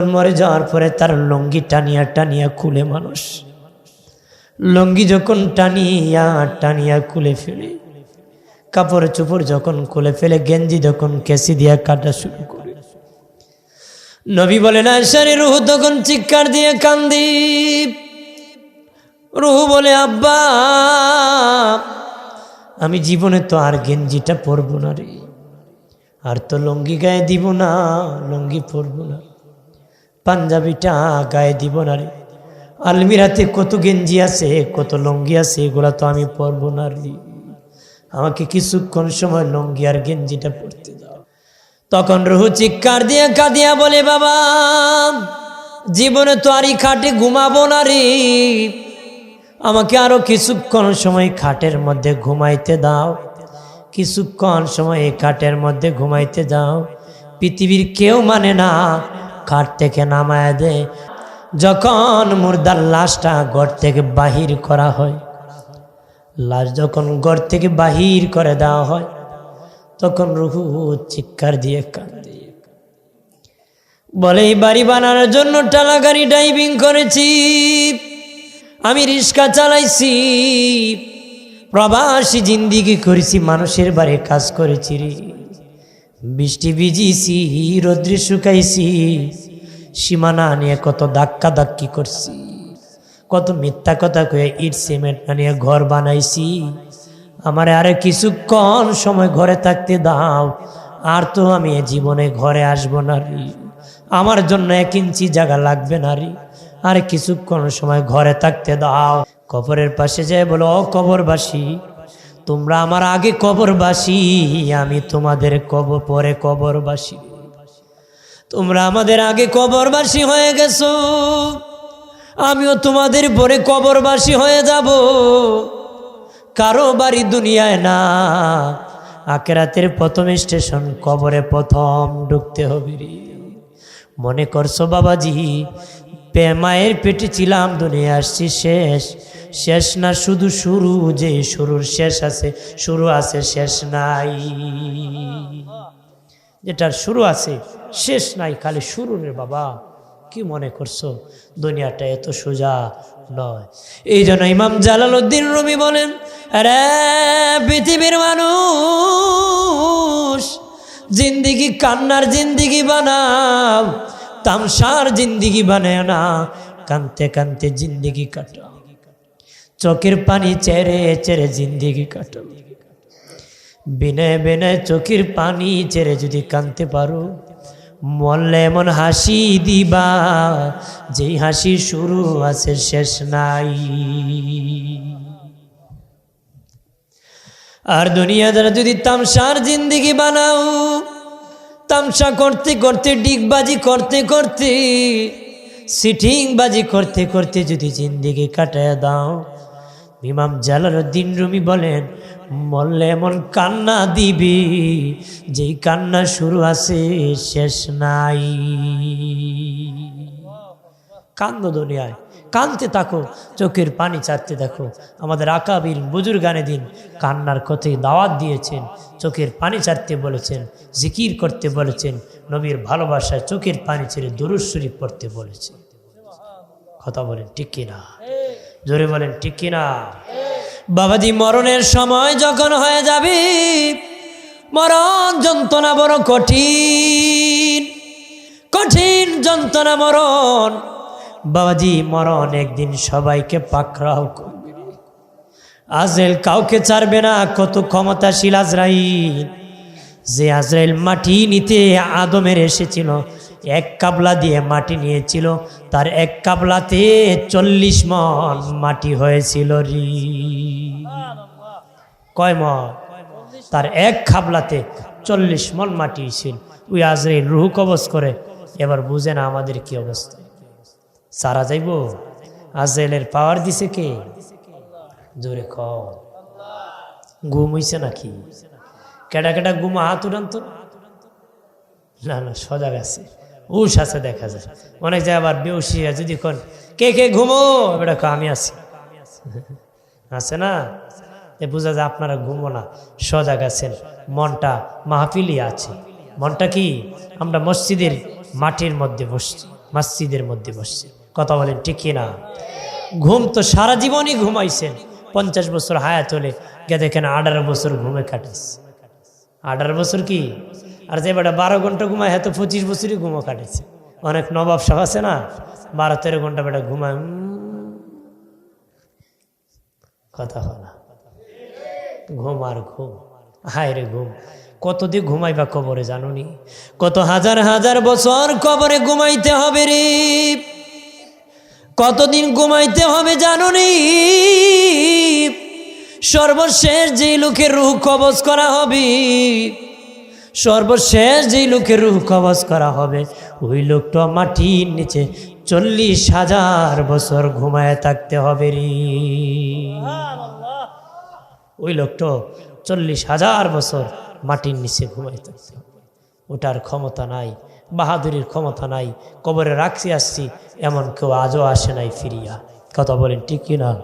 মরে যাওয়ার পরে তার লঙ্গি টানিয়া টানিয়া খুলে মানুষ। লঙ্গি যখন টানিয়া টানিয়া খুলে ফেলে, কাপড় চোপড় যখন খুলে ফেলে, গেঞ্জি যখন কেসি দিয়া কাটা শুরু করে। নবী বলে না সারে রুহু, তখন চিৎকার দিয়ে কান্দি। রুহু বলে, আব্বা, আমি জীবনে তো আর গেঞ্জিটা পরবো না রে। আর তো লঙ্গি গায়ে দিব না, লঙ্গি পরবো না। পাঞ্জাবিটা গায়ে দিব না রে। আলমিরাতে কত গেঞ্জি আছে, কত লঙ্গি আছে, এগুলা তো আমি পরবো না রে। আমাকে কিছুক্ষণ সময় লঙ্গি আর গেঞ্জিটা পরতে দাও। তখন রুহু চিৎকার দিয়ে কাঁদিয়া বলে, বাবা, জীবনে তো আরই খাটে ঘুমাবো না রে। আমাকে আরও কিছুক্ষণ সময় খাটের মধ্যে ঘুমাইতে দাও। কিছুক্ষণ সময় এই খাটের মধ্যে ঘুমাইতে দাও। পৃথিবীর কেউ মানে না খাট থেকে নামায় দেয়। যখন মুর্দার লাশটা ঘর থেকে বাহির করা হয়, লাশ যখন ঘর থেকে বাহির করে দেওয়া হয়, তখন রুহু চিৎকার দিয়ে কান্দে বলে, এই বাড়ি বানানোর জন্য টালা গাড়ি ড্রাইভিং করেছি, আমি রিক্সা চালাইছি, প্রবাসী জিন্দিগি করেছি, মানুষের বাড়ি কাজ করেছি রে। বৃষ্টি ভিজিয়েছি রৌদ্রে শুকাইছি। সীমানা নিয়ে কত ধাক্কা ধাক্কি করছি। কত মিথ্যা কথা কয়ে ইট, সিমেন্ট নিয়ে ঘর বানাইছি। আমার আরে কিছুক্ষণ সময় ঘরে থাকতে দাও, আর তো আমি জীবনে ঘরে আসব না রে। আমার জন্য এক ইঞ্চি জায়গা লাগবে না রে। আর কিছুক্ষণ সময় ঘরে থাকতে দাও। কবরের পাশে যায় বলো কবরবাসী তোমরা আমার আগে কবরবাসী, আমি তোমাদের কবর পরে কবরবাসী। তোমরা আমাদের আগে কবরবাসী হয়ে গেছো, আমিও তোমাদের পরে কবরবাসী হয়ে যাব। কারও বাড়ি দুনিয়ায় না আকেরাতের প্রথম স্টেশন, কবরে প্রথম ঢুকতে হবে মনে করছ বাবাজি মায়ের পেটে ছিলাম, দুনিয়া আসছি শেষ। শেষ না, শুধু শুরু, যে শুরুর শেষ আছে, শুরু আছে, শেষ নাই। যেটার শুরু আছে, শেষ নাই, খালি শুরু রে বাবা। কি মনে করছ? দুনিয়াটা এত সোজা নয়। এই জন্য ইমাম জালাল উদ্দিন রুমি বলেন, আরে, পৃথিবীর মানুষ, জিন্দিগি কান্নার জিন্দিগি বানাও, তামসার জিন্দিগি বানায় না, কানতে কানতে জিন্দিগি কাটাও। চোখের পানি চেরে চেরে জিন্দিগি কাটাও বিনয় বিনয় চোখের পানি চেরে যদি কানতে পারো, মরলে এমন হাসি দিবা, যেই হাসি শুরু আছে শেষ নাই। আর দুনিয়া দ্বারা যদি তামসার জিন্দিগি বানাও, তামসা করতে করতে, ডিগবাজি করতে করতে, সিটিংবাজি করতে করতে যদি জিন্দিগি কাটায় দাও ইমাম জালালউদ্দিন রুমি বলেন, মরলে এমন কান্না দিবি, যেই কান্না শুরু আছে, শেষ নাই। কান্দ দুনিয়ায় কানতে থাকো, চোখের পানি চাটতে দেখো। আমাদের আকাবির বুজুর গানে দিন কান্নার কথাই দাওয়াত দিয়েছেন, চোখের পানি চাটতে বলেছেন, জিকির করতে বলেছেন, নবীর ভালোবাসায় চোখের পানি ছেড়ে শরীফ পড়তে বলেছেন। কথা বলেন ঠিক কিনা? জোরে বলেন, ঠিক কিনা? বাবাজি, মরণের সময় যখন হয়ে যাবে, মরণ যন্ত্রণা বড় কঠিন। কঠিন যন্ত্রণা মরণ। বাবাজি, মরণ একদিন সবাইকে পাকড়াও করবে। আজরাইল কাউকে ছাড়বে না, কত ক্ষমতাশীল আজরাইল। যে আজরাইল মাটি নিতে আদমের এসেছিল এক কাবলা দিয়ে মাটি নিয়েছিল, তার এক কাবলাতে চল্লিশ মন মাটি হয়েছিল রি। কয় মন? তার এক খাবলাতে চল্লিশ মন মাটি ছিল। ওই আজরাইল রুহু কবচ করে, এবার বুঝে না আমাদের কি অবস্থা। সারা যাইব? আজরাইলের পাওয়ার দিছে কে? জোরে খ ঘুম হইছে নাকি? কেডা কেডা ঘুম হাত উড়ান তো? না না সজাগ আছে উস আছে, দেখা যায়। অনেক জায়গায় আবার বেউসি যদি কোন কে কে ঘুমো? এবার আমি আছি। আছে না? বোঝা যায় আপনারা ঘুমো না, সজাগ আছেন, মনটা মাহফিলই আছে। মনটা কি? আমরা মসজিদের মাটির মধ্যে বসছি, মসজিদের মধ্যে বসছি। কথা বলেন ঠিকই না? ঘুম তো সারা জীবনই ঘুমাইছেন। পঞ্চাশ বছর হায়াত হলে গে দেখেন আঠারো বছর ঘুমে কাটাইছে। আঠারো বছর কি? আর যে বেটা বারো ঘণ্টা ঘুমায়, হয়তো পঁচিশ বছরই ঘুমো কাটেছে। অনেক নবাব সব আছে না? বারো, তেরো ঘণ্টা বেটা ঘুমায় কথা না। ঘুম আর ঘুম, হায় রে ঘুম। কতদিন ঘুমাইবা কবরে জানুনি? কত হাজার হাজার বছর কবরে ঘুমাইতে হবে রে। কতদিন ঘুমাইতে হবে জানুনি? সর্বশেষ যে লোকের রুহ কবজ করা হবে। সর্বশেষ যেই লোকের রুহ কবজ করা হবে ওই লোকটা মাটির নিচে চল্লিশ হাজার বছর ঘুমায় থাকতে হবে রে। ওই লোকটা চল্লিশ হাজার বছর মাটির নিচে ঘুমাই থাকতে হবে। ওটার ক্ষমতা নাই বাহাদুরির ক্ষমতা নাই কবরে রাখছি আসছি এমন কেউ আজও আসে নাই ফিরিয়া। কথা বলেন ঠিক কিনা?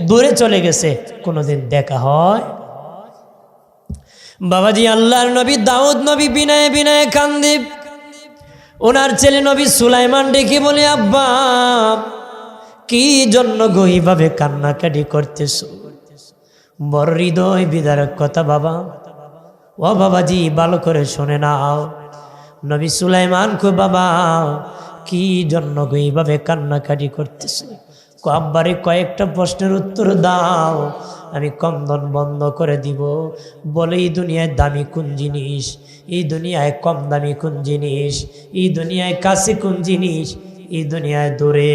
দূরে চলে গেছে কোনোদিন দেখা হয় বাবাজি আল্লাহর নবী, দাউদ নবী, বিনায় বিনায় কান্দিব। ওনার ছেলে নবী সুলাইমান ডেকে বলে, আব্বা, কি জন্য গইভাবে কান্নাকাটি করতেছ? বড় হৃদয় বিদারক কথা, বাবা। ও বাবাজি, ভালো করে শোনে নাও। নবী সুলাইমান কো, বাবা, কি জন্য গো এইভাবে কান্নাকাটি করতেছে? আব্বারে কয়েকটা প্রশ্নের উত্তর দাও। আমি কন্দন বন্ধ করে দিব। বলে, এই দুনিয়ায় দামি কোন জিনিস? এই দুনিয়ায় কম দামি কোন জিনিস? এই দুনিয়ায় কাছে কোন জিনিস? এই দুনিয়ায় দূরে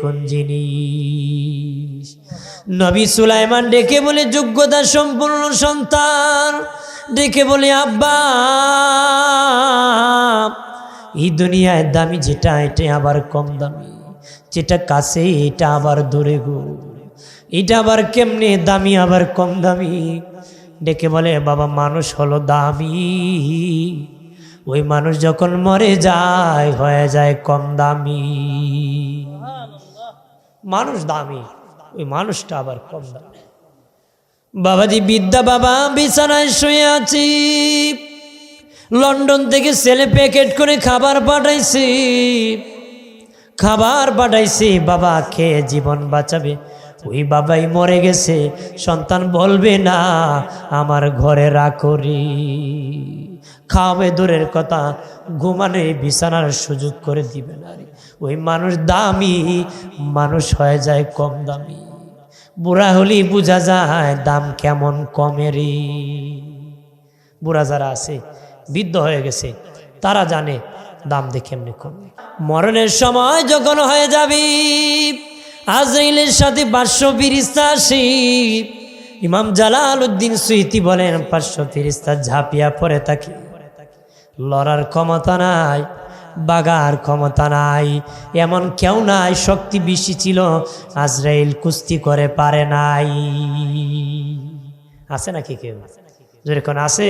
কোন জিনিস? নবী সুলাইমান ডেকে বলে, যোগ্যতা সম্পূর্ণ সন্তান। ডেকে বলে, আব্বা, এই দুনিয়ায় দামি যেটা এটা আবার কম দামি। যেটা কাছে, এটা আবার দূরে গো। এটা আবার কেমনে? দামি, আবার কম দামি? ডেকে বলে, বাবা, মানুষ হলো দামি। ওই মানুষ যখন মরে যায়, হয়ে যায় কম দামি। মানুষ দামি, ওই মানুষটা আবার কম দামি। বাবাজি, বিদ্যা বাবা, বিছানায় শুয়ে আছি। লন্ডন থেকে ছেলে প্যাকেট করে খাবার পাঠাইছি। খাবার পাঠাইছি, বাবা, খেয়ে জীবন বাঁচাবে। ওই বাবাই মরে গেছে, সন্তান বলবে না, আমার ঘরে রাখরি খাওয়াবে দূরের কথা ঘুমানে বিছানার সুযোগ করে দিবে না। ওই মানুষ দামি, মানুষ হয়ে যায় কম দামি। বুড়া হলেই বোঝা যায় দাম কেমন কমেরই বুড়া যারা আছে, বৃদ্ধ হয়ে গেছে, তারা জানে দাম দেখে এমনি কমে মরণের সময় যখন হয়ে যাবি আজরাইলের সাথে পাঁচশো ফিরিস্তা আসি। ইমাম জালাল উদ্দিন সুইতি বলেন, পাঁচশো ফিরিস্তা ঝাঁপিয়া পড়ে থাকি। লড়ার ক্ষমতা নাই, বাগার ক্ষমতা নাই, এমন কেউ নাই, শক্তি বেশি ছিল, আজরাইল কুস্তি করে পারে নাই। আছে নাকি কেউ? যেরকম আছে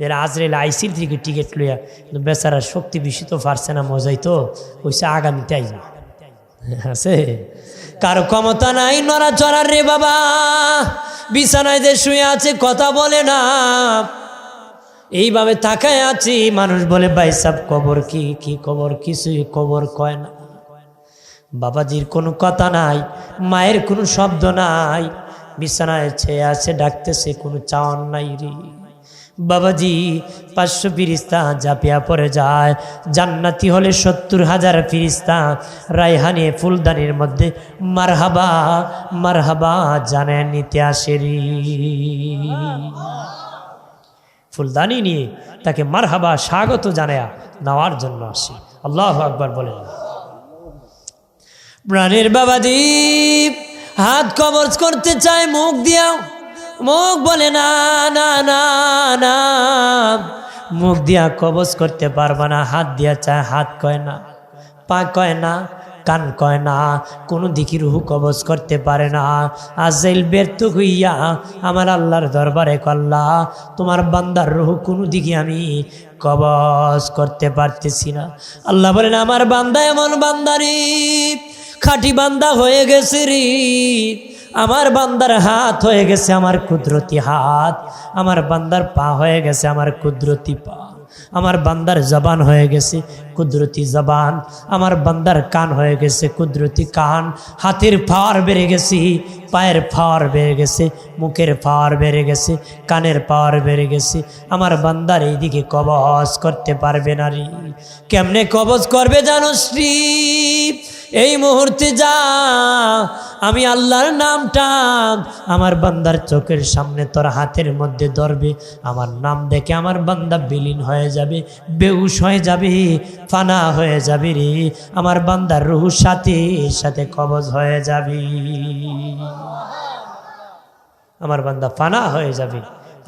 যারা আজরাইল আইসির থেকে টিকিট লইয়া বেচারা শক্তি বেশি তো পারছে না, মজাই তো ওইসে আগামীতে আছে? কারও ক্ষমতা নাই নড়া চড়ার রে বাবা? বিছানায় যে শুয়ে আছে, কথা বলে না। এইভাবে তাকায় আছি, মানুষ বলে, ভাই সাব কবর কি? কি কবর কিছুই কবর কয় না। বাবাজির কোনো কথা নাই, মায়ের কোনো শব্দ নাই। বিছানায় ছেয়ে আছে, ডাকতেছে, কোনো চাওয়ান নাই রে। বাবাজি, পাঁচশো ফিরিস্তা জাপিয়া পড়ে যায়। জান্নাতি হলে সত্তর হাজার ফিরিস্তা। রায়হানি ফুলদানির মধ্যে মারহাবা মারহাবা জানে নিতে আসে রে ফুলদানি নিয়ে তাকে মারহাবা, স্বাগত জানায়া নেওয়ার জন্য আসি। আল্লাহ আকবর বলেন। প্রাণের বাবাজি, হাত কবজ করতে চায়, মুখ দিয়াও। মুখ বলে, না না না না। মুখ দিয়া কবজ করতে পারবা না, হাত দিয়া চায়, হাত কয় না, পা কয় না, কান কয় না, কোনো দিকে রুহু কবজ করতে পারে না। আজাইল ব্যর্থ হইয়া আমার আল্লাহর দরবারে কল্লা তোমার বান্দার রুহু কোনো দিকে আমি কবজ করতে পারতেছি না। আল্লাহ বলেন, আমার বান্দা এমন বান্দারি, খাঁটি বান্দা হয়ে গেছে রে। আমার বান্দার হাত হয়ে গেছে আমার কুদরতি হাত, আমার বান্দার পা হয়ে গেছে আমার কুদরতি পা, আমার বান্দার জবান হয়ে গেছে কুদরতি জবান, আমার বান্দার কান হয়ে গেছে, কুদরতি কান, হাতের ফাওয়ার বেড়ে গেছে, পায়ের ফাওয়ার বেড়ে গেছে, মুখের ফাওয়ার বেড়ে গেছে, কানের পাওয়ার বেড়ে গেছে। আমার বান্দার এইদিকে কবজ করতে পারবে না রে। কেমনে কবজ করবে জানো শ্রী এই মুহূর্তে যা, আমি আল্লাহর নামটা আমার বান্দার চোখের সামনে তোর হাতের মধ্যে ধরবে। আমার নাম দেখে আমার বান্দা বিলীন হয়ে যাবে বেউস হয়ে যাবে। ফানা হয়ে যাবি রে। আমার বান্দার রুহ সাথে সাথে কবজ হয়ে যাবি। আমার বান্দা ফানা হয়ে যাবে,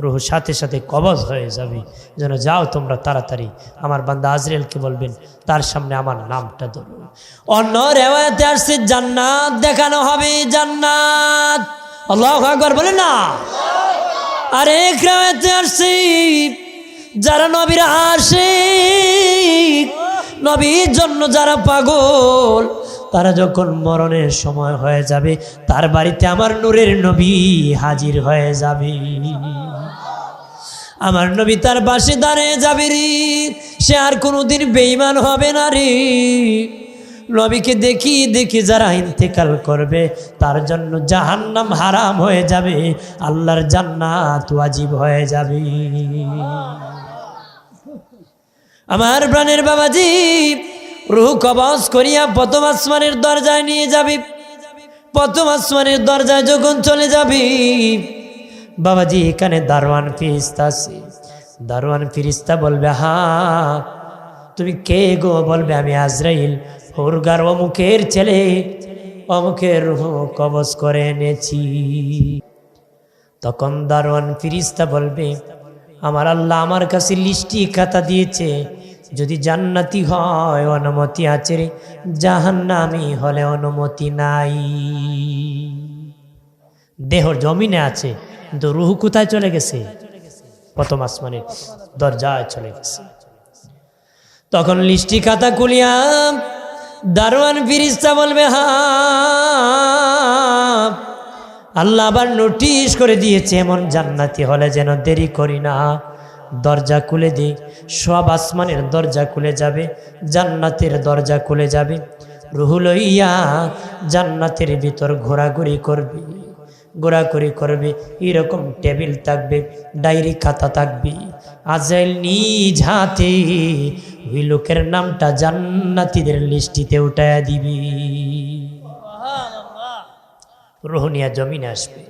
রুহ সাথে সাথে কবজ হয়ে যাবে। যেন যাও তোমরা তাড়াতাড়ি। আমার বান্দা আজরেলকে বলবেন, তার সামনে আমার নামটা ধরো। অন্য রেওয়ায়তে আসছে, জান্নাত দেখানো হবে, জান্নাত। বলে না। আরেক রেওয়ায়তে আসছে, যারা নবীর আসে নবীর জন্য যারা পাগল, তারা যখন মরণের সময় হয়ে যাবে, তার বাড়িতে আমার নূরের নবী হাজির হয়ে যাবে। আমার নবী তার পাশে দাঁড়িয়ে যাবে রে, সে আর কোনোদিন বেইমান হবে না রে। নবীকে দেখি দেখি যারা ইন্তেকাল করবে, তার জন্য জাহান্নাম হারাম হয়ে যাবে, আল্লাহর জান্নাত ওয়াজিব হয়ে যাবে। আমার প্রাণের বাবাজি, রুহ কবজ করিয়া প্রথম আসমানের দরজায় নিয়ে যাবি। প্রথম আসমানের দরজায় যখন চলে যাবি, বাবাজি, এখানে দারোয়ান ফিরিস্তা আছে। দারোয়ান ফিরিস্তা বলবে হা তুমি কে গো? বলবে, আমি আজরাইল, হুরগার অমুকের ছেলে। অমুকের রুহ কবজ করে এনেছি। তখন দারোয়ান ফিরিস্তা বলবে, আমার আল্লাহ আমার কাছে লিস্টি খাতা দিয়েছে। যদি জান্নাতি হয়, অনুমতি আছে রে। জাহান্নামি হলে অনুমতি নাই। দেহ জমিনে আছে, কিন্তু রুহু কোথায় চলে গেছে? প্রথম আসমানে দরজায় চলে গেছে। তখন লিস্টি খাতা খুলিয়া দারোয়ান ফিরিস্তা বলবে, হা, আল্লাহ আবার নোটিশ করে দিয়েছে, এমন জান্নাতি হলে যেন দেরি করি না। দরজা খুলে দিই। সব আসমানের দরজা খুলে যাবে, জান্নাতের দরজা খুলে যাবে। রুহুল ইয়া জান্নাতের ভিতর ঘোরাঘুরি করবে ঘোরাঘুরি করবে। এরকম টেবিল থাকবে, ডায়েরি খাতা থাকবে। আজাইল নিজ হাতে ওই লোকের নামটা জান্নাতিদের লিস্টিতে উঠায়া দিবি। রোহনিয়া জমিনে আসবে।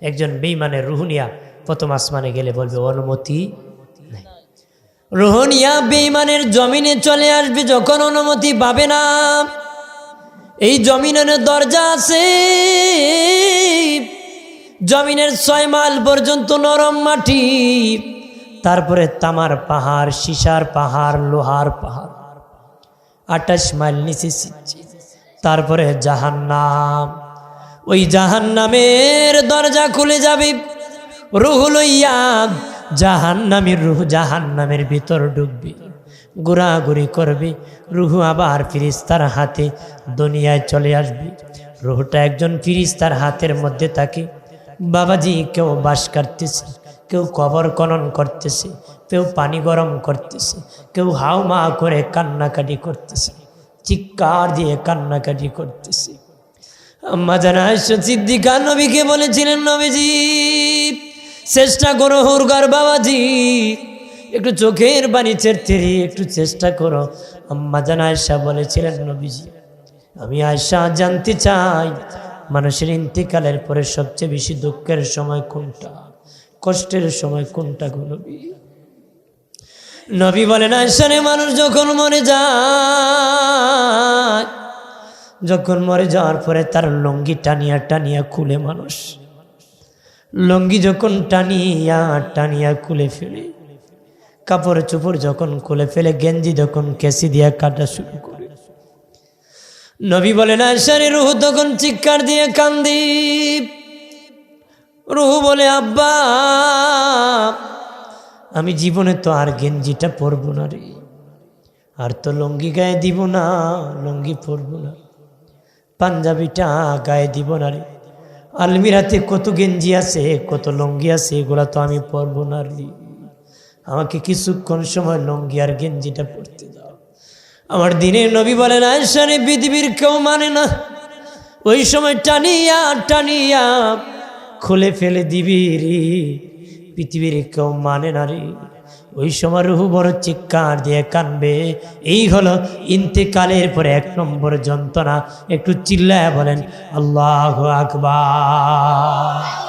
একজন বেইমানের রুহনিয়া প্রথম আসমানে গেলে বলবে, অনুমতি রোহনিয়া বেইমানের জমিনে চলে আসবে যখন অনুমতি পাবে না। এই জমিনের দরজা আছে। জমিনের ছয় মাইল পর্যন্ত নরম মাটি, তারপরে তামার পাহাড়, সীসার পাহাড়, লোহার পাহাড়। আঠাশ মাইল নিচে তারপরে জাহান্নাম। ওই জাহান্নামের দরজা খুলে যাবে। রুহুল ইয়াম জাহান্নামের রুহ জাহান্নামের ভিতর ঢুকবে ঘোরাঘুরি করবে, রুহু আবার ফিরিস্তার হাতে দুনিয়ায় চলে আসবে। রুহুটা একজন ফিরিস্তার হাতের মধ্যে থাকে। বাবাজি, কেউ বাস কাটতেছে, কেউ কবর খনন করতেছে, কেউ পানি গরম করতেছে, কেউ হাও মা করে কান্নাকাটি করতেছে, চিৎকার দিয়ে কান্নাকাটি করতেছে। আম্মা জানা সিদ্দিকা নবীকে বলেছিলেন নবীজি চেষ্টা করো হুরগার বাবাজি। একটু চোখের বাণী চেরতে একটু চেষ্টা করো। আম্মা জানা আয়সা বলেছিলেন, নবীজি, আমি আয়সা জানতে চাই, মানুষের ইন্তিকালের পরে সবচেয়ে বেশি দুঃখের সময় কোনটা? কষ্টের সময় কোনটা গো নবী? নবী বলেন আয়সারে মানুষ যখন মরে যায়, যখন মরে যাওয়ার পরে তার লঙ্গি টানিয়া টানিয়া খুলে মানুষ। লঙ্গি যখন টানিয়া টানিয়া খুলে ফেলে, কাপড় চোপড় যখন খুলে ফেলে, গেঞ্জি যখন কেসি দিয়া কাটা শুরু করে। নবী বলেন আশারে রুহু তখন চিৎকার দিয়ে কান্দি। রুহু বলে, আব্বা, আমি জীবনে তো আর গেঞ্জিটা পরবো না রে। আর তো লঙ্গি গায়ে দিব না, লঙ্গি পরবো না। পাঞ্জাবিটা গায়ে দিব না রে। আলমিরাতে কত গেঞ্জি আছে, কত লঙ্গি আছে, এগুলা তো আমি পরবো না রে। আমাকে কিছুক্ষণ সময় লঙ্গি আর গেঞ্জিটা পরতে দাও। আমার দিনের নবী বলেন আয়সারে পৃথিবীর কেউ মানে না। ওই সময় টানিয়া টানিয়া খুলে ফেলে দিবি রে। পৃথিবীর কেউ মানে না রে। ওই সময় রুহু বড় চিৎকার দিয়ে কানবে। এই হলো ইন্তেকালের পরে এক নম্বর যন্ত্রণা। একটু চিল্লায় বলেন, আল্লাহ আকবার।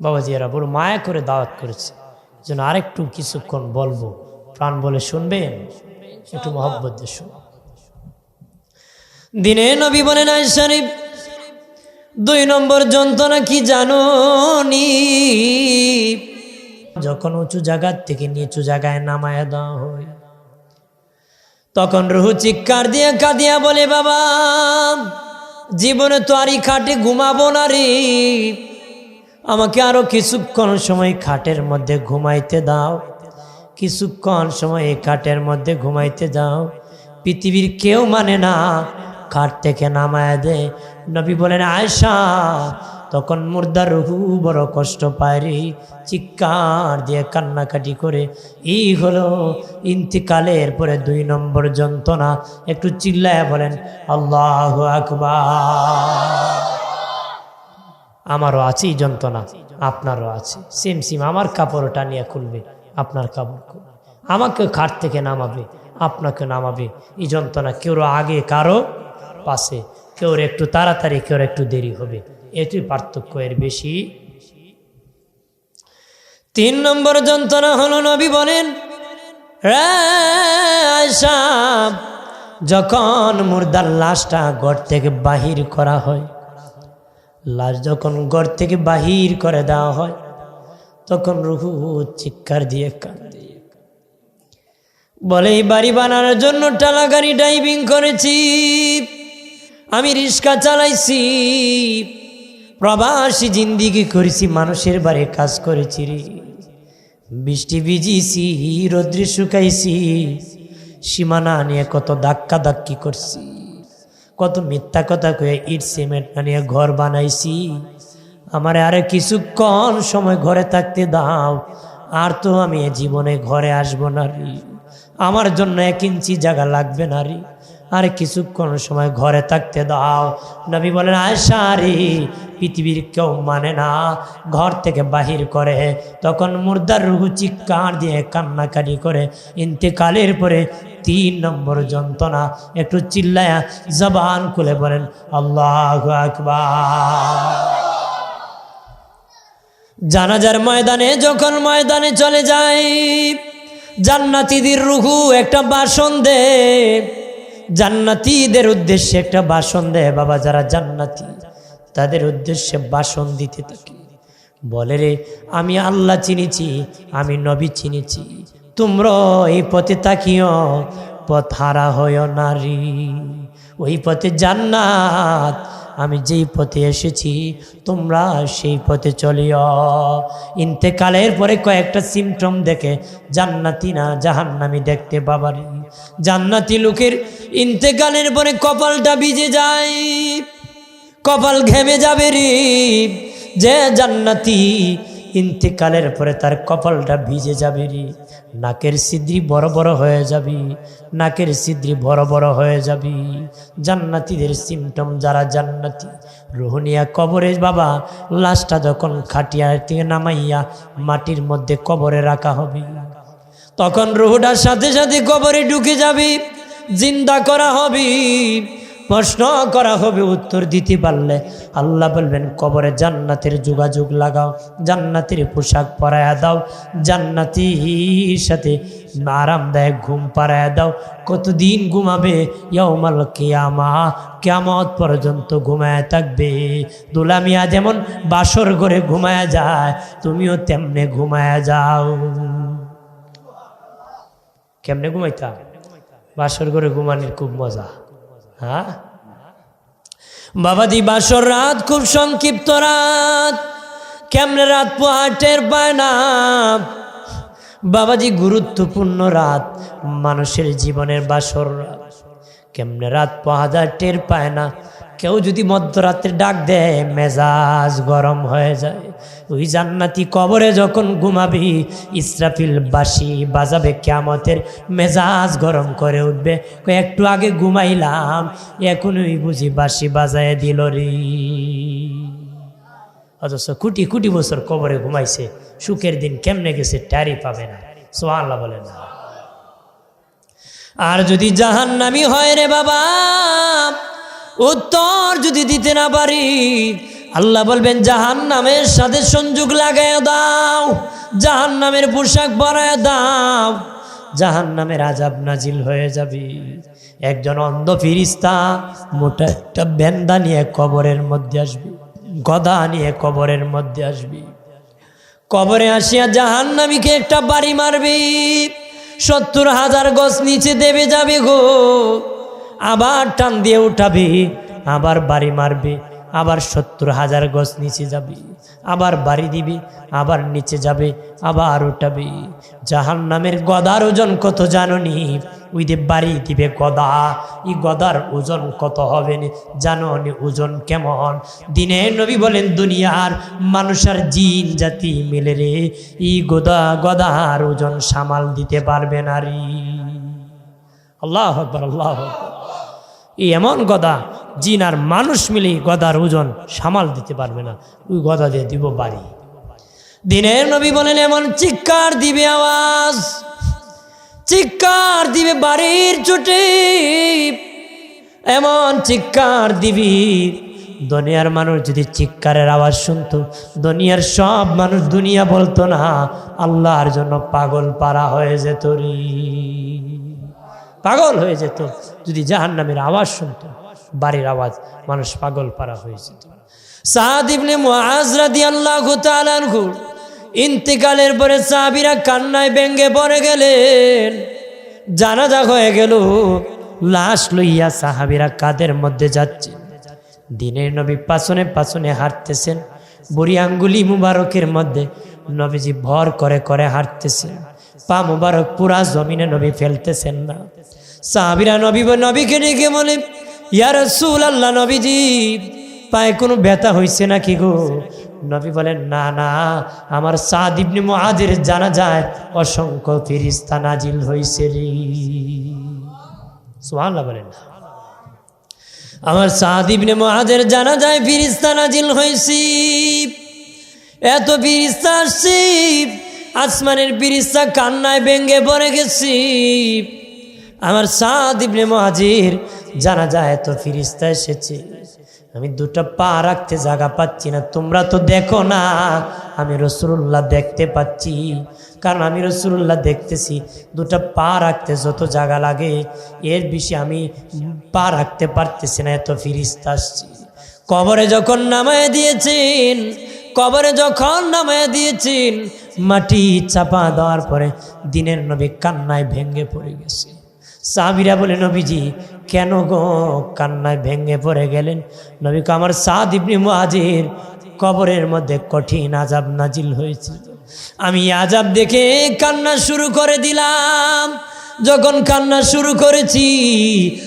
বাবাজি, এরা বড় মায়া করে দাওয়াত করেছে। যেন আরেকটু কিছুক্ষণ বলব। প্রাণ বলে শুনবেন, একটু মহব্বত দিয়ে শুন দিনে নবী বলেন শরীফ, দুই নম্বর যন্ত্রণা কি জানো নি? যখন উঁচু জায়গার থেকে নিচু জায়গায় নামায় দেওয়া হয়, তখন রুহু চিৎকার দিয়ে কাঁদিয়া বলে, বাবা, জীবনে তো আরই খাটে ঘুমাবো না রে। আমাকে আরও কিছুক্ষণ সময় খাটের মধ্যে ঘুমাইতে দাও। কিছুক্ষণ সময় এই খাটের মধ্যে ঘুমাইতে যাও। পৃথিবীর কেউ মানে না, কাঠ থেকে নামায় দে। নবী বলেন আয়সা তখন মুর্দার রুহু বড় কষ্ট পায় রে। চিৎকার দিয়ে কান্নাকাটি করে। এই হলো ইন্তিকালের পরে দুই নম্বর যন্ত্রণা। একটু চিল্লায় বলেন, আল্লাহ আকবার। আমারও আছে যন্ত্রণা, আপনারও আছে। সেম, সিম, আমার কাপড়টা নিয়ে খুলবে। আপনার খুলবে আমাকে খাট থেকে নামাবে আপনাকে নামাবে। এই যন্ত্রণা কেউ আগে কারও পাশে কেউ একটু তাড়াতাড়ি কেউ একটু দেরি হবে। এটুই পার্থক্য এর বেশি। তিন নম্বর যন্ত্রণা হলো নবী বলেন "রে আয়েশা, যখন মুর্দার লাশটা ঘর থেকে বাহির করা হয় লাশ যখন ঘর থেকে বাহির করে দেওয়া হয় তখন রুহু চিৎকার দিয়ে কান্দে বলে বাড়ি বানানোর জন্য টালা গাড়ি ড্রাইভিং করেছি। আমি রিক্সা চালাইছি। প্রবাসী জিন্দিগি করেছি, মানুষের বাড়ি কাজ করেছি বৃষ্টি ভিজিছি, রৌদ্রে শুকাইছি। সীমানা নিয়ে কত ধাক্কা ধাক্কি করছি। কত মিথ্যা কথা কয়ে ইট সিমেন্ট নিয়ে ঘর বানাইছি। আমার আরে কিছুক্ষণ সময় ঘরে থাকতে দাও। আর তো আমি জীবনে ঘরে আসব না রে। আমার জন্য এক ইঞ্চি জায়গা লাগবে না রে। আরে কিছুক্ষণ সময় ঘরে থাকতে দাও। নবী বলেন আয়সা রে, পৃথিবীর কেউ মানে না। ঘর থেকে বাহির করে। তখন মুর্দার রুহু চিৎকার দিয়ে কান্নাকানি করে। ইন্তেকালের পরে তিন নম্বর যন্ত্রণা একটু চিল্লায়া জবান খুলে বলেন, আল্লাহ আকবার। জানাজার ময়দানে যখন ময়দানে চলে যাই জান্নাতিদের রুহু একটা বাসন দে। জান্নাতিদের উদ্দেশ্যে একটা বাসন দে, বাবা, যারা জান্নাতি, তাদের উদ্দেশ্যে বাসন দিতে থাকে। বলে রে, আমি আল্লাহ চিনেছি, আমি নবী চিনেছি, তোমরা এই পথে তাকিও পথ হারা হয় নারী ওই পথে জান্নাত আমি যেই পথে এসেছি, তোমরা সেই পথে চলিও। ইন্তেকালের পরে কয়েকটা সিমটম দেখে, জান্নাতি না জাহান্নামি দেখতে পাবারি জান্নাতি লোকের ইন্তেকালের পরে কপালটা ভিজে যায়, কপাল ঘেমে যাবে রে। যে জান্নাতি ইন্তেকালের পরে তার কপালটা ভিজে যাবে রে। নাকের সিদ্রি বড় বড় হয়ে যাবি। নাকের সিদ্রি বড় বড় হয়ে যাবি। জান্নাতিদের সিমটম যারা জান্নাতি। রোহনিয়া কবরে বাবা, লাশটা যখন খাটিয়া থেকে নামাইয়া মাটির মধ্যে কবরে রাখা হবে, তখন রুহুটার সাথে সাথে কবরে ঢুকে যাবি। জিন্দা করা হবে। প্রশ্ন করা হবে, উত্তর দিতে পারলে আল্লাহ বলবেন, কবরে জান্নাতের যোগাযোগ লাগাও, জান্নাতের পোশাক পরায়া দাও, জান্নাতির সাথে আরামদায়ক ঘুম পাড়ায় দাও। কতদিন ঘুমাবে? ইয়মাল কেয়ামা, কেয়ামত পর্যন্ত ঘুমায় থাকবে। দুলামিয়া যেমন বাসর ঘরে ঘুমায়া যায়, তুমিও তেমনে ঘুমায়া যাও। কেমনে ঘুমাইতা বাসর ঘরে ঘুমানির খুব মজা। হ্যাঁ? বাবাদি বাসর রাত, খুব সংক্ষিপ্ত রাত। কেমনে রাত পোহাটের পায় না। বাবাজি গুরুত্বপূর্ণ রাত, মানুষের জীবনের বাসর রাত। কেমনে রাত পাহাজার টের পায় না। কেউ যদি মধ্যরাত্রে ডাক দেয়, মেজাজ গরম হয়ে যায়। ওই জান্নাতি কবরে যখন ঘুমাবি, ইসরাফিল বাসি বাজাবে কেমতের মেজাজ গরম করে উঠবে। একটু আগে ঘুমাইলাম এখন ওই বুঝি বাসি বাজায় দিল রে। অথচ কোটি কোটি বছর কবরে ঘুমাইছে, সুখের দিন কেমনে গেছে ট্যারি পাবে না। সোয়াল্লাহ বলে না। আর যদি জাহান্নামি হয় রে বাবা, উত্তর যদি দিতে না পারি আল্লাহ বলবেন জাহান নামের সাথে সংযোগ লাগায় দাও জাহান নামের পোশাক পরায় দাও জাহান নামের আজাব নাজিল হয়ে যাবি। একজন অন্ধ ফিরিস্তা মোটা একটা বেন্দা নিয়ে কবরের মধ্যে আসবি, গদা নিয়ে কবরের মধ্যে আসবি। কবরে আসিয়া জাহান নামীকে একটা বাড়ি মারবি, সত্তর হাজার গছ নিচে দেবে যাবে গো, আবার টান দিয়ে উঠাবি, আবার বাড়ি মারবি। আবার সত্তর হাজার গছ নিচে যাবি, আবার বাড়ি দিবি, আবার নিচে যাবে, আবার উঠাবি। জাহান নামের গদার ওজন কত জাননি? ওই যে বাড়ি দিবে গদা। এই গদার ওজন কত হবে নি? জানো নি ওজন কেমন? দিনে নবী বলেন, দুনিয়ার মানুষের জিন জাতি মিলে রে ই গদা, গদার ওজন সামাল দিতে পারবে না রে। আল্লাহ আকবর আল্লাহ আকবর। এই এমন গদা, জিন আর মানুষ মিলে গদার ওজন সামাল দিতে পারবে না। ওই গদা দিয়ে দিব বাড়ি। দিনের নবী বলেন, এমন চিৎকার দিবে আওয়াজ, চিৎকার দিবে বাড়ির চুটি। এমন চিৎকার দিবি, দুনিয়ার মানুষ যদি চিৎকারের আওয়াজ শুনতো, দুনিয়ার সব মানুষ দুনিয়া বলতো না, আল্লাহর জন্য পাগল পারা হয়ে যেত রে। পাগল হয়ে যেত। যদি জাহান নামের আওয়াজ শুনতো, বাড়ির আওয়াজ, মানুষ পাগল পারা হয়ে যেত। সাদ আনহু, ইন্তেকালের পরে সাহাবীরা কান্নায় ব্যঙ্গে পড়ে গেলেন। জানাজা হয়ে গেল, লাশ লইয়া সাহাবিরা কাদের মধ্যে যাচ্ছে? দিনের নবী পাছনে পাছনে হাঁটতেছেন, বুড়ি আঙ্গুলি মুবারকের মধ্যে নবীজি ভর করে করে হাঁটতেছেন। পা মুবারক, পুরা জমিনে নবী ফেলতেছেন না। সাহাবিরা নবী নবীকে ডেকে বলে ইয়ার সুল আল্লাহ নবীজি, পায়ে কোনো ব্যথা হয়েছে নাকি গো? নবী বলেন, না না, আমার সাদ ইবনে মুআজের জানা যায় অসংখ্য ফিরিস্তা নাজিল হয়েছে রে। সুবহানাল্লাহ বলেন। আমার সাদ ইবনে মুআজের জানা যায় ফিরিস্তা নাজিল হয়েছি এত ফিরিস্তা আসছি। আসমানের ফিরিস্তা কান্নায় ব্যঙ্গে পড়ে গেছি। আমার সাদ ইবনে মহাজির জানা যায় এত ফিরিস্তা এসেছে। আমি দুটো পা রাখতে জায়গা পাচ্ছি না। তোমরা তো দেখো না, আমি রসুল্লাহ দেখতে পাচ্ছি। কারণ আমি রসুল্লাহ দেখতেছি, দুটো পা রাখতে যত জায়গা লাগে, এর বেশি আমি পা রাখতে পারতেছি না, এত ফিরিস্তা আসছি। কবরে যখন নামায় দিয়েছেন, কবরে যখন নামায় দিয়েছেন মাটি চাপা দেওয়ার পরে দিনের নবী কান্নায় ভেঙ্গে পড়ে গেছে। সাহাবিরা বলে, নবীজি, কেন গো কান্নায় ভেঙ্গে পড়ে গেলেন? নবীকে আমার সাদ ইবনি মুহাজির কবরের মধ্যে কঠিন আজাব নাজিল হয়েছিল। আমি আজাব দেখে কান্না শুরু করে দিলাম। যখন কান্না শুরু করেছি,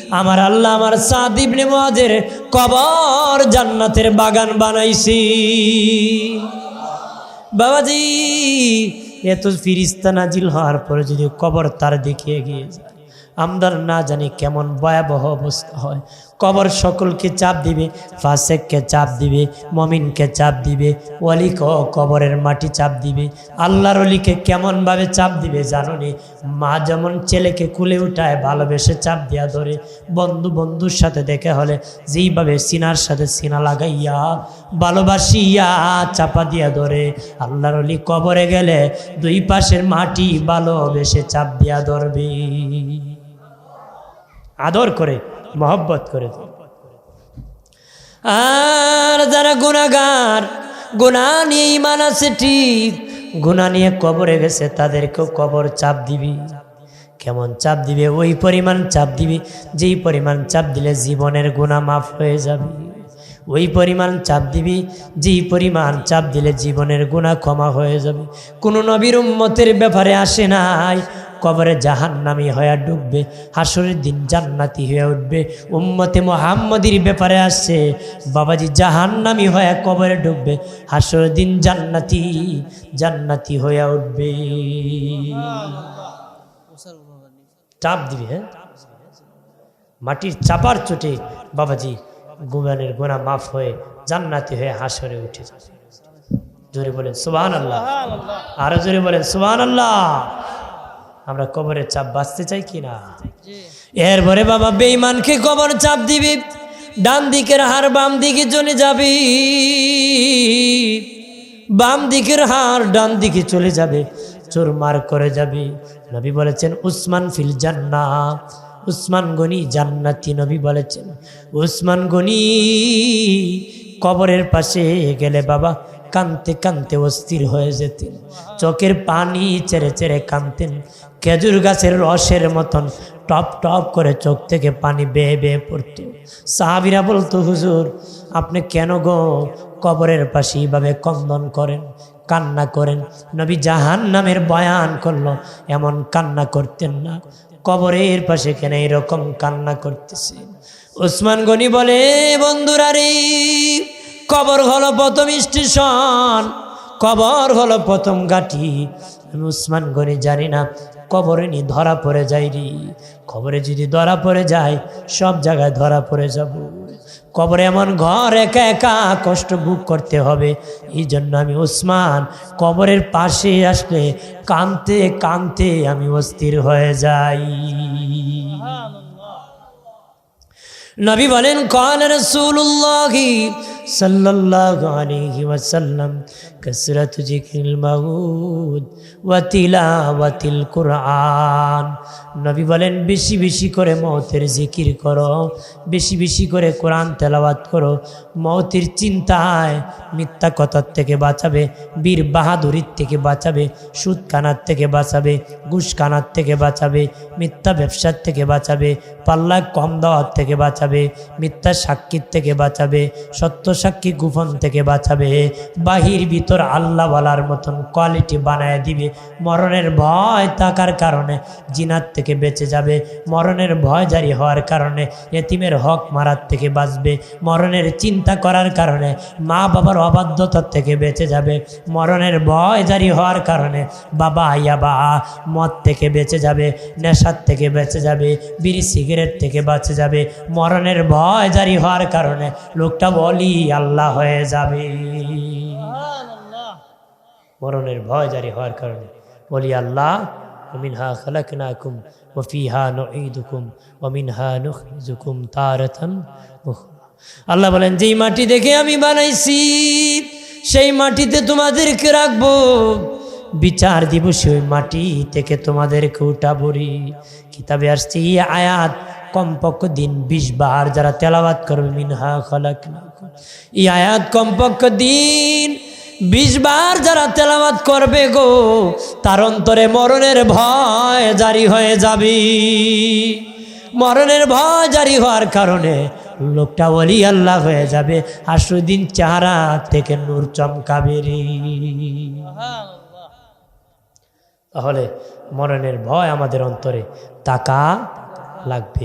আমার আল্লাহ আমার সাদ ইবনে মুহাজির কবর জান্নাতের বাগান বানাইছি। বাবাজি এত ফিরিস্তা নাজিল হওয়ার পরে যদি কবর তার দেখিয়ে এগিয়ে যায়। আমদার না জানি কেমন ভয়াবহ অবস্থা হয়। কবর সকলকে চাপ দিবে, ফাসেককে চাপ দিবে, মমিনকে চাপ দিবে অলিকে কবরের মাটি চাপ দিবে। আল্লাহর অলিকে কেমনভাবে চাপ দিবে জাননি মা যেমন ছেলেকে কুলে উঠায়, ভালোবেসে চাপ দিয়া ধরে। বন্ধু বন্ধুর সাথে দেখে হলে যেইভাবে সিনার সাথে সিনা লাগাইয়া, ভালোবাসিয়া, চাপা দিয়া ধরে। আল্লাহর অলি কবরে গেলে দুই পাশের মাটি ভালোবেসে চাপ দিয়া ধরবে। আদর করে, মহব্বত করে। আর যারা গুণাগার গুণা নিয়ে ইমান আছে ঠিক গুণা নিয়ে কবরে গেছে, তাদেরকেও কবর চাপ দিবি। কেমন চাপ দিবে? ওই পরিমাণ চাপ দিবি, যেই পরিমাণ চাপ দিলে জীবনের গুণা মাফ হয়ে যাবে। ওই পরিমাণ চাপ দিবি, যেই পরিমাণ চাপ দিলে জীবনের গুণা ক্ষমা হয়ে যাবে। কোনো নবীর উম্মতের ব্যাপারে আসে নাই কবরে জাহান্নামি হয়ে ডুববে, হাসরের দিন জান্নাতি হয়ে উঠবে। উম্মতে মোহাম্মদির ব্যাপারে আসছে, বাবাজি জাহান্নামি হয়ে কবরে ডুববে, হাসরের দিন জান্নাতি জান্নাতি হয়ে উঠবে। চাপ দিবি হ্যাঁ? মাটির চাপার চোটে বাবাজি গুমানের গোনা মাফ হয়ে জান্নাতি হয়ে হাসরে উঠে জোরে বলেন সুবাহ আল্লাহ আরও জোরে বলেন সুবাহ আল্লাহ আমরা কবরের চাপ বাঁচতে চাই কি না? এরপরে বাবা বেঈমানকে কবর চাপ দিবি ডান দিকের হার বাম দিকে চলে যাবি। বাম দিকের হার ডান দিকে চলে যাবে চোরমার করে যাবে। নবী বলেছেন উসমান ফিল জান্না উসমান গনি জান্নাতি। নবী বলেছেন উসমান গনি কবরের পাশে গেলে বাবা কানতে কানতে অস্থির হয়ে যেতেন। চোখের পানি চেড়ে চেড়ে কানতেন। খেজুর গাছের রসের মতন টপ টপ করে চোখ থেকে পানি বেয়ে বেয়ে পড়তো। সাহাবিরা বলতো, হুজুর, আপনি কেন গো কবরের পাশে এইভাবে কন্দন করেন, কান্না করেন? নবী জাহান নামের বয়ান করল, এমন কান্না করতেন না। কবরের পাশে কেন এরকম কান্না করতেছে ওসমান গনি বলে, বন্ধুরা রে কবর হলো প্রথম স্টেশন। কবর হলো প্রথম গাঠি আমি উসমান গনি জানি না, কবরে নি ধরা পড়ে যাই রে। কবরে যদি ধরা পড়ে যায়, সব জায়গায় ধরা পড়ে যাব। কবরে এমন ঘর একা একা কষ্ট বুক করতে হবে। এই জন্য আমি উসমান কবরের পাশে আসলে কানতে কানতে আমি অস্থির হয়ে যাই। নবী বলেন কাল রসুল্লাহি সাল্লাল্লাহু আলাইহি ওয়াসাল্লাম কসরত জিকিল মাউদ ওয়া কুরআন। নবী বলেন, বেশি বেশি করে মৌতের জিকির করো, বেশি বেশি করে কোরআন তেলাওয়াত করো। মৌতের চিন্তায় মিথ্যা কথার থেকে বাঁচাবে, বীর বাহাদুরির থেকে বাঁচাবে সুদ কানার থেকে বাঁচাবে ঘুষ কানার থেকে বাঁচাবে, মিথ্যা ব্যবসার থেকে বাঁচাবে পাল্লা কম দেওয়ার থেকে বাঁচাবে, মিথ্যা সাক্ষীর থেকে বাঁচাবে, সত্য সাক্ষী গোপন থেকে বাঁচাবে। বাহির ভিতর আল্লাহ বলার মতন কোয়ালিটি বানায় দিবে। মরণের ভয় থাকার কারণে জিনার থেকে বেঁচে যাবে। মরণের ভয় জারি হওয়ার কারণে এতিমের হক মারার থেকে বাঁচবে। মরণের চিন্তা করার কারণে মা বাবার অবাধ্যতার থেকে বেঁচে যাবে। মরণের ভয় জারি হওয়ার কারণে বাবা আইয়া বা মদ থেকে বেঁচে যাবে নেশার থেকে বেঁচে যাবে বিড়ি সিগারেট থেকে বাঁচে যাবে। মরণের ভয় জারি হওয়ার কারণে লোকটা বলি আল্লাহ হয়ে যাবে। মরণের ভয় জারি হওয়ার কারণে বলি আল্লাহ ومنها خلقناكم وفيها نعيدكم ومنها نخرجكم تارة أخرى আল্লাহ বলেন যেই মাটি দেখে আমি বানাইছি সেই মাটিতে তোমাদেরকে রাখবো বিচার দিবস ওই মাটি থেকে তোমাদেরকে উঠাবরি কিতাবে আসছে এই আয়াত কমপক্ষ দিন বিশ বার যারা তেলাবাত করবে মিনহা খলাক এই আয়াত কমপক্ষ দিন বিশ বার যারা তেলাবাত করবে গো, তার অন্তরে মরণের ভয় জারি হয়ে যাবে। মরণের ভয় জারি হওয়ার কারণে লোকটা ওলি আল্লাহ হয়ে যাবে, আর সুদিন চেহারা থেকে নূর চমকাবে রে। তাহলে মরণের ভয় আমাদের অন্তরে তাকা লাগবে।